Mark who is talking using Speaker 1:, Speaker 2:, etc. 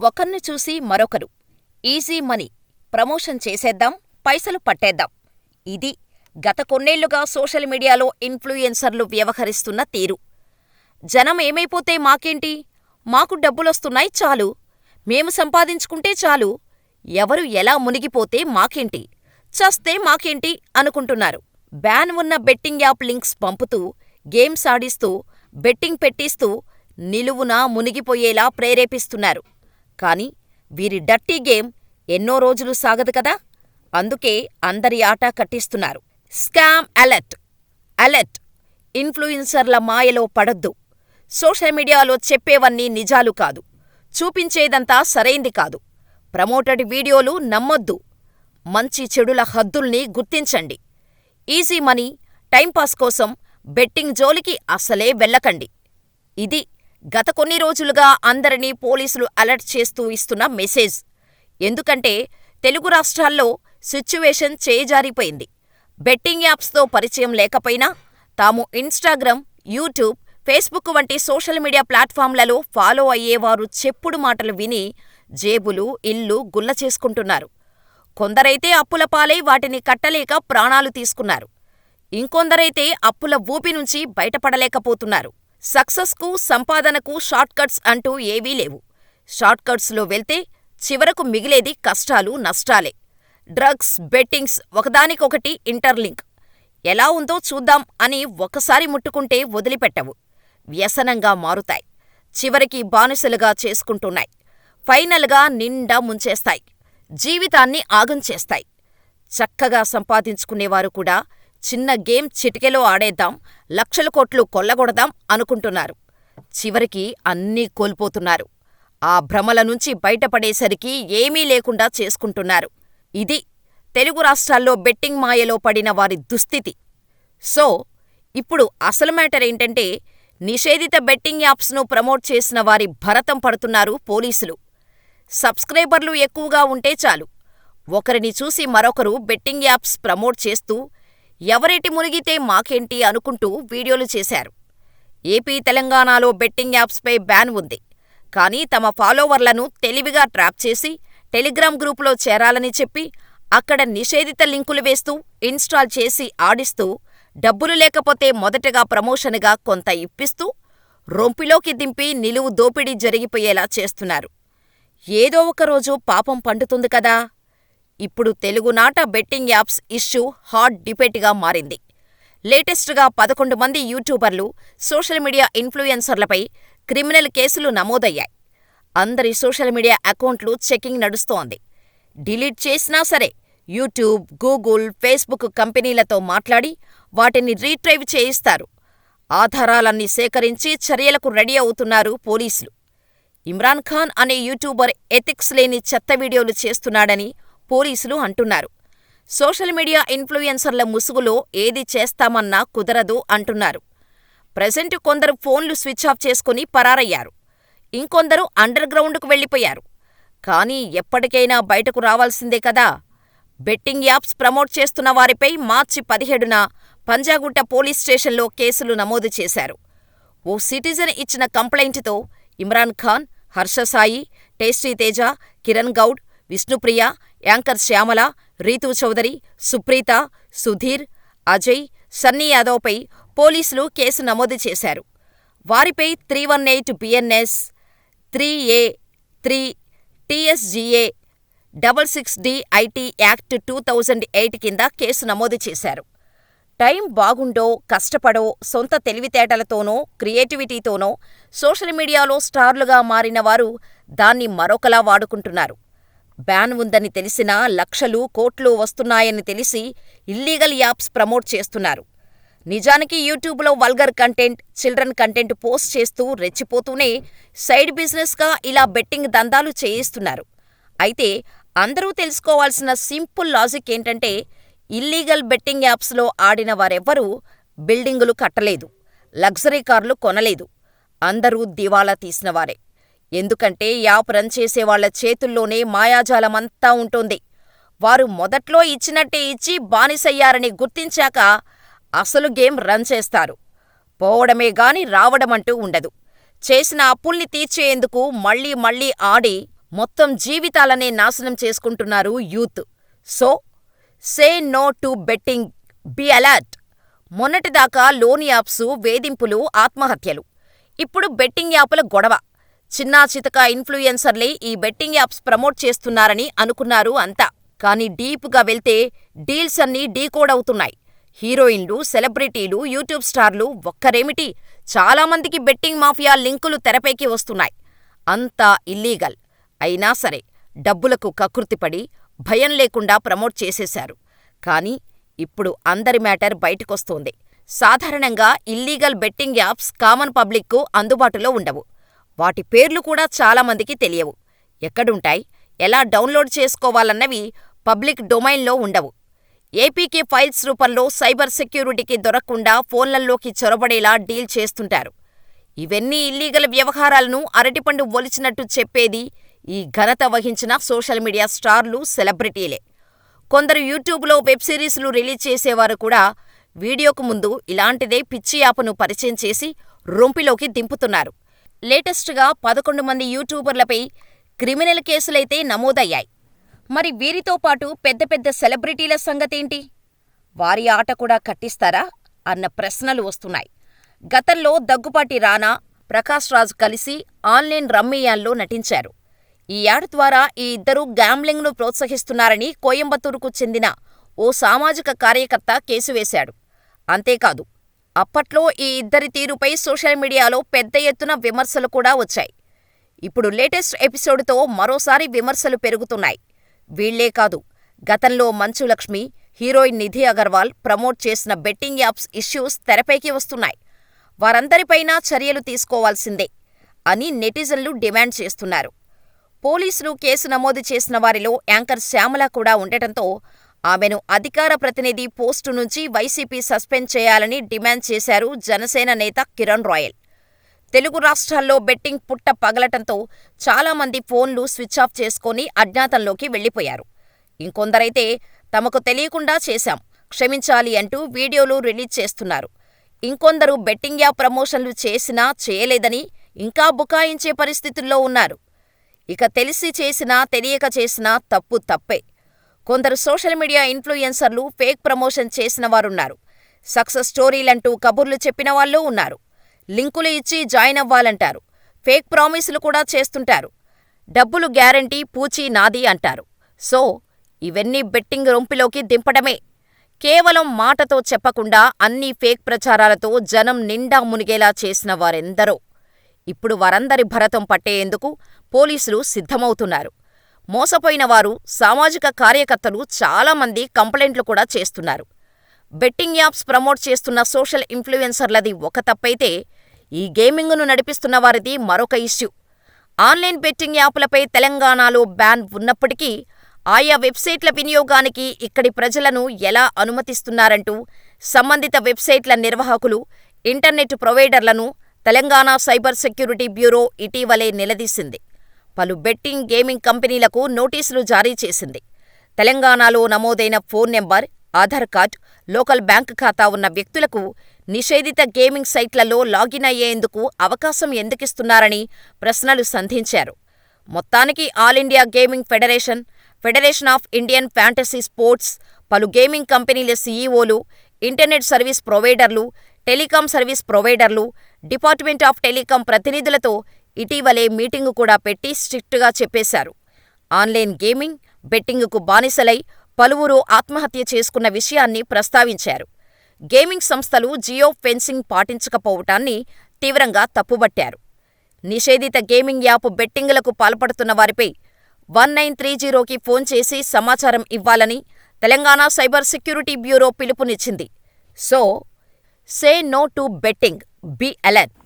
Speaker 1: ఒకర్ని చూసి మరొకరు. Easy money. ప్రమోషన్ చేసేద్దాం పైసలు పట్టేద్దాం. ఇది గత కొన్నేళ్ళుగా సోషల్ మీడియాలో ఇన్ఫ్లుయెన్సర్లు వ్యవహరిస్తున్న తీరు. జనం ఏమైపోతే మాకేంటి, మాకు డబ్బులొస్తున్నాయ్ చాలు, మేము సంపాదించుకుంటే చాలు, ఎవరు ఎలా మునిగిపోతే మాకేంటి, చస్తే మాకేంటి? అనుకుంటున్నారు. బ్యాన్ ఉన్న బెట్టింగ్ యాప్ లింక్స్ పంపుతూ, గేమ్స్ ఆడిస్తూ, బెట్టింగ్ పెట్టిస్తూ నిలువునా మునిగిపోయేలా ప్రేరేపిస్తున్నారు. కానీ వీరి డర్టీ గేమ్ ఎన్నో రోజులు సాగదు కదా! అందుకే అందరి ఆట కట్టిస్తున్నారు. స్కామ్ అలర్ట్ అలర్ట్ ఇన్ఫ్లుయెన్సర్ల మాయలో పడద్దు సోషల్ మీడియాలో చెప్పేవన్నీ నిజాలు కాదు. చూపించేదంతా సరైంది కాదు. ప్రమోటెడ్ వీడియోలు నమ్మొద్దు. మంచి చెడుల హద్దుల్ని గుర్తించండి. ఈజీ మనీ, టైంపాస్ కోసం బెట్టింగ్ జోలికి అసలే వెళ్ళకండి. ఇది గత కొన్ని రోజులుగా అందరినీ పోలీసులు అలర్ట్ చేస్తూ ఇస్తున్న మెసేజ్. ఎందుకంటే తెలుగు రాష్ట్రాల్లో సిచ్యువేషన్ చేజారిపోయింది. బెట్టింగ్ యాప్స్తో పరిచయం లేకపోయినా తాము ఇన్స్టాగ్రామ్, యూట్యూబ్, ఫేస్బుక్ వంటి సోషల్ మీడియా ప్లాట్ఫామ్లలో ఫాలో అయ్యేవారు చెప్పుడు మాటలు విని జేబులు, ఇల్లు గుల్ల చేసుకుంటున్నారు. కొందరైతే అప్పుల పాలై వాటిని కట్టలేక ప్రాణాలు తీసుకున్నారు. ఇంకొందరైతే అప్పుల ఊపి నుంచి బయటపడలేకపోతున్నారు. సక్సెస్కు, సంపాదనకు షార్ట్కట్స్ అంటూ ఏవీ లేవు. షార్ట్కట్స్లో వెళ్తే చివరకు మిగిలేది కష్టాలు, నష్టాలే. డ్రగ్స్, బెట్టింగ్స్ ఒకదానికొకటి ఇంటర్లింక్. ఎలా ఉందో చూద్దాం అని ఒకసారి ముట్టుకుంటే వదిలిపెట్టవు. వ్యసనంగా మారుతాయి. చివరికి బానిసలుగా చేసుకుంటున్నాయి. ఫైనల్గా నిండా ముంచేస్తాయి. జీవితాన్ని ఆగం చేస్తాయి. చక్కగా సంపాదించుకునేవారు కూడా చిన్న గేమ్ చిటికెలో ఆడేద్దాం, లక్షల కోట్లు కొల్లగొడదాం అనుకుంటున్నారు. చివరికి అన్నీ కోల్పోతున్నారు. ఆ భ్రమల నుంచి బయటపడేసరికి ఏమీ లేకుండా చేసుకుంటున్నారు. ఇది తెలుగు రాష్ట్రాల్లో బెట్టింగ్ మాయలో పడిన వారి దుస్థితి. సో, ఇప్పుడు అసలు మేటర్ ఏంటంటే నిషేధిత బెట్టింగ్ యాప్స్ను ప్రమోట్ చేసిన వారి భరతం పడుతున్నారు పోలీసులు. సబ్స్క్రైబర్లు ఎక్కువగా ఉంటే చాలు, ఒకరిని చూసి మరొకరు బెట్టింగ్ యాప్స్ ప్రమోట్ చేస్తూ ఎవరెటి మునిగితే మాకేంటి అనుకుంటూ వీడియోలు చేశారు. ఏపీ, తెలంగాణలో బెట్టింగ్ యాప్స్పై బ్యాన్ ఉంది. కానీ తమ ఫాలోవర్లను తెలివిగా ట్రాప్ చేసి టెలిగ్రామ్ గ్రూపులో చేరాలని చెప్పి అక్కడ నిషేధిత లింకులు వేస్తూ, ఇన్స్టాల్ చేసి ఆడిస్తూ, డబ్బులు లేకపోతే మొదటగా ప్రమోషనుగా కొంత ఇప్పిస్తూ, రొంపిలోకి దింపి నిలువు దోపిడీ జరిగిపోయేలా చేస్తున్నారు. ఏదో ఒకరోజు పాపం పండుతుంది కదా! ఇప్పుడు తెలుగునాట బెట్టింగ్ యాప్స్ ఇష్యూ హాట్ డిబేట్గా మారింది. లేటెస్ట్గా పదకొండు మంది యూట్యూబర్లు, సోషల్ మీడియా ఇన్ఫ్లుయెన్సర్లపై క్రిమినల్ కేసులు నమోదయ్యాయి. అందరి సోషల్ మీడియా అకౌంట్లు చెకింగ్ నడుస్తోంది. డిలీట్ చేసినా సరే యూట్యూబ్, గూగుల్, ఫేస్బుక్ కంపెనీలతో మాట్లాడి వాటిని రీట్రైవ్ చేయిస్తారు. ఆధారాలన్నీ సేకరించి చర్యలకు రెడీ అవుతున్నారు పోలీసులు. ఇమ్రాన్ ఖాన్ అనే యూట్యూబర్ ఎథిక్స్ లేని చెత్త వీడియోలు చేస్తున్నాడని పోలీసులు అంటున్నారు. సోషల్ మీడియా ఇన్ఫ్లుయెన్సర్ల ముసుగులో ఏది చేస్తామన్నా కుదరదు అంటున్నారు. ప్రజెంట్ కొందరు ఫోన్లు స్విచ్ ఆఫ్ చేసుకుని పరారయ్యారు. ఇంకొందరు అండర్ గ్రౌండ్కు వెళ్ళిపోయారు. కానీ ఎప్పటికైనా బయటకు రావాల్సిందే కదా! బెట్టింగ్ యాప్స్ ప్రమోట్ చేస్తున్న వారిపై మార్చి పదిహేడున పంజాగుట్ట పోలీస్ స్టేషన్లో కేసులు నమోదు చేశారు. ఓ సిటిజన్ ఇచ్చిన కంప్లైంట్తో ఇమ్రాన్ ఖాన్, హర్షసాయి, టేస్టీ తేజ, కిరణ్ గౌడ్, విష్ణుప్రియ, యాంకర్ శ్యామల, రీతూ చౌదరి, సుప్రీత, సుధీర్, అజయ్, సన్నీ యాదవ్పై పోలీసులు కేసు నమోదు చేశారు. వారిపై three one eight BNS, three A, three TSGA, double six D IT act two thousand eight కింద కేసు నమోదు చేశారు. టైం బాగుండో, కష్టపడో, సొంత తెలివితేటలతోనో, క్రియేటివిటీతోనో సోషల్ మీడియాలో స్టార్లుగా మారిన వారు దాన్ని మరొకలా వాడుకుంటున్నారు. బ్యాన్ ఉందని తెలిసినా లక్షలు, కోట్లు వస్తున్నాయని తెలిసి ఇల్లీగల్ యాప్స్ ప్రమోట్ చేస్తున్నారు. నిజానికి యూట్యూబ్లో vulgar content, children content post చేస్తూ రెచ్చిపోతూనే సైడ్ బిజినెస్గా ఇలా బెట్టింగ్ దందాలు చేయిస్తున్నారు. అయితే అందరూ తెలుసుకోవాల్సిన సింపుల్ లాజిక్ ఏంటంటే ఇల్లీగల్ బెట్టింగ్ యాప్స్లో ఆడిన వారెవ్వరూ బిల్డింగులు కట్టలేదు, లగ్జరీ కార్లు కొనలేదు. అందరూ దివాళా తీసినవారే. ఎందుకంటే యాప్ రన్ చేసేవాళ్ళ చేతుల్లోనే మాయాజాలమంతా ఉంటుంది వారు మొదట్లో ఇచ్చినట్టే ఇచ్చి బానిసయ్యారని గుర్తించాక అసలు గేమ్ రన్ చేస్తారు. పోవడమే గాని రావడమంటూ ఉండదు. చేసిన అప్పుల్ని తీర్చేందుకు మళ్ళీ మళ్ళీ ఆడి మొత్తం జీవితాలనే నాశనం చేసుకుంటున్నారు youth. So, say no to betting be alert. మొన్నటిదాకా లోన్ యాప్సు వేధింపులు, ఆత్మహత్యలు. ఇప్పుడు బెట్టింగ్ యాపుల గొడవ. చిన్నా చితక ఇన్ఫ్లుయెన్సర్లే ఈ బెట్టింగ్ యాప్స్ ప్రమోట్ చేస్తున్నారని అనుకున్నారు అంతా. కానీ డీప్గా వెళ్తే డీల్స్ అన్నీ డీకోడ్ అవుతున్నాయి. హీరోయిన్లు, సెలబ్రిటీలు, యూట్యూబ్ స్టార్లు ఒక్కరేమిటి చాలామందికి బెట్టింగ్ మాఫియా లింకులు తెరపైకి వస్తున్నాయి. అంతా ఇల్లీగల్. అయినా సరే డబ్బులకు కకృతిపడి, భయం లేకుండా ప్రమోట్ చేసేశారు. కానీ ఇప్పుడు అందరి మ్యాటర్ బయటకొస్తోంది. సాధారణంగా ఇల్లీగల్ బెట్టింగ్ యాప్స్ కామన్ పబ్లిక్కు అందుబాటులో ఉండవు. వాటి పేర్లు కూడా చాలామందికి తెలియవు. ఎక్కడుంటాయి, ఎలా డౌన్లోడ్ చేసుకోవాలన్నవి పబ్లిక్ డొమైన్లో ఉండవు. ఏపీకే ఫైల్స్ రూపంలో సైబర్ సెక్యూరిటీకి దొరక్కుండా ఫోన్లల్లోకి చొరబడేలా డీల్ చేస్తుంటారు. ఇవన్నీ ఇల్లీగల్ వ్యవహారాలను అరటిపండు ఒలిచినట్టు చెప్పేది ఈ ఘనత వహించిన సోషల్ మీడియా స్టార్లు, సెలబ్రిటీలే. కొందరు యూట్యూబ్లో వెబ్ సిరీస్లు రిలీజ్ చేసేవారు కూడా వీడియోకు ముందు ఇలాంటిదే పిచ్చి యాపును పరిచయం చేసి రొంపిలోకి దింపుతున్నారు. లేటెస్ట్గా పదకొండు మంది యూట్యూబర్లపై క్రిమినల్ కేసులైతే నమోదయ్యాయి. మరి వీరితో పాటు పెద్ద పెద్ద సెలబ్రిటీల సంగతేంటి? వారి ఆట కూడా కట్టిస్తారా అన్న ప్రశ్నలు వస్తున్నాయి. గతంలో దగ్గుపాటి రానా, ప్రకాష్ రాజ్ కలిసి ఆన్లైన్ రమ్మీయాల్లో నటించారు. ఈ యాడ్ ద్వారా ఈ ఇద్దరూ గ్యాంబ్లింగ్ను ప్రోత్సహిస్తున్నారని కోయంబత్తూరుకు చెందిన ఓ సామాజిక కార్యకర్త కేసు వేశాడు. అంతేకాదు, అప్పట్లో ఈ ఇద్దరి తీరుపై సోషల్ మీడియాలో పెద్ద ఎత్తున విమర్శలు కూడా వచ్చాయి. ఇప్పుడు లేటెస్ట్ ఎపిసోడ్తో మరోసారి విమర్శలు పెరుగుతున్నాయి. వీళ్ళే కాదు, గతంలో మంచు లక్ష్మి, హీరోయిన్ నిధి అగర్వాల్ ప్రమోట్ చేసిన బెట్టింగ్ యాప్స్ ఇష్యూస్ తెరపైకి వస్తున్నాయి. వారందరిపైనా చర్యలు తీసుకోవాల్సిందే అని నెటిజన్లు డిమాండ్ చేస్తున్నారు. పోలీసులు కేసు నమోదు చేసిన వారిలో యాంకర్ శ్యామల కూడా ఉండటంతో ఆమెను అధికార ప్రతినిధి పోస్టు నుంచి వైసీపీ సస్పెండ్ చేయాలని డిమాండ్ చేశారు జనసేన నేత కిరణ్ రాయల్. తెలుగు రాష్ట్రాల్లో బెట్టింగ్ పుట్ట పగలటంతో చాలామంది ఫోన్లు స్విచ్ ఆఫ్ చేసుకొని అజ్ఞాతంలోకి వెళ్ళిపోయారు. ఇంకొందరైతే తమకు తెలియకుండా చేశాం, క్షమించాలి అంటూ వీడియోలు రిలీజ్ చేస్తున్నారు. ఇంకొందరు బెట్టింగ్ యాప్ ప్రమోషన్లు చేసినా చేయలేదని ఇంకా బుకాయించే పరిస్థితుల్లో ఉన్నారు. ఇక తెలిసి చేసినా తెలియక చేసినా తప్పు తప్పే. కొందరు సోషల్ మీడియా ఇన్ఫ్లుయెన్సర్లు ఫేక్ ప్రమోషన్ చేసిన వారున్నారు. సక్సెస్ స్టోరీలంటూ కబుర్లు చెప్పిన వాళ్ళూ ఉన్నారు. లింకులు ఇచ్చి జాయిన్ అవ్వాలంటారు. ఫేక్ ప్రామిసులు కూడా చేస్తుంటారు. డబ్బులు గ్యారంటీ పూచీ నాది అంటారు. సో, ఇవన్నీ బెట్టింగ్ రొంపిలోకి దింపడమే. కేవలం మాటతో చెప్పకుండా అన్నీ ఫేక్ ప్రచారాలతో జనం నిండా మునిగేలా చేసిన వారెందరో. ఇప్పుడు వారందరి భరతం పట్టేందుకు పోలీసులు సిద్ధమవుతున్నారు. మోసపోయిన వారు, సామాజిక కార్యకర్తలు చాలామంది కంప్లైంట్లు కూడా చేస్తున్నారు. బెట్టింగ్ యాప్స్ ప్రమోట్ చేస్తున్న సోషల్ ఇన్ఫ్లుయెన్సర్లది ఒక తప్పైతే, ఈ గేమింగ్ను నడిపిస్తున్న వారిది మరొక ఇష్యూ. ఆన్లైన్ బెట్టింగ్ యాపులపై తెలంగాణలో బ్యాన్ ఉన్నప్పటికీ ఆయా వెబ్సైట్ల వినియోగానికి ఇక్కడి ప్రజలను ఎలా అనుమతిస్తున్నారంటూ సంబంధిత వెబ్సైట్ల నిర్వాహకులు, ఇంటర్నెట్ ప్రొవైడర్లను తెలంగాణ సైబర్ సెక్యూరిటీ బ్యూరో ఇటీవలే నిలదీసింది. పలు బెట్టింగ్, గేమింగ్ కంపెనీలకు నోటీసులు జారీ చేసింది. తెలంగాణలో నమోదైన phone number, Aadhaar card, local bank ఖాతా ఉన్న వ్యక్తులకు నిషేధిత గేమింగ్ సైట్లలో లాగిన్ అయ్యేందుకు అవకాశం ఎందుకిస్తున్నారని ప్రశ్నలు సంధించారు. మొత్తానికి all India gaming federation, federation of Indian fantasy sports, పలు గేమింగ్ కంపెనీల సీఈవోలు, ఇంటర్నెట్ సర్వీస్ ప్రొవైడర్లు, టెలికాం సర్వీస్ ప్రొవైడర్లు, డిపార్ట్మెంట్ ఆఫ్ టెలికాం ప్రతినిధులతో ఇటీవలే మీటింగు కూడా పెట్టి స్ట్రిక్టుగా చెప్పేశారు. ఆన్లైన్ గేమింగ్, బెట్టింగుకు బానిసలై పలువురు ఆత్మహత్య చేసుకున్న విషయాన్ని ప్రస్తావించారు. గేమింగ్ సంస్థలు జియో ఫెన్సింగ్ పాటించకపోవటాన్ని తీవ్రంగా తప్పుబట్టారు. నిషేధిత గేమింగ్ యాప్ బెట్టింగులకు పాల్పడుతున్న వారిపై వన్ నైన్ త్రీ జీరోకి ఫోన్ చేసి సమాచారం ఇవ్వాలని తెలంగాణ సైబర్ సెక్యూరిటీ బ్యూరో పిలుపునిచ్చింది. So, say no to betting be alert.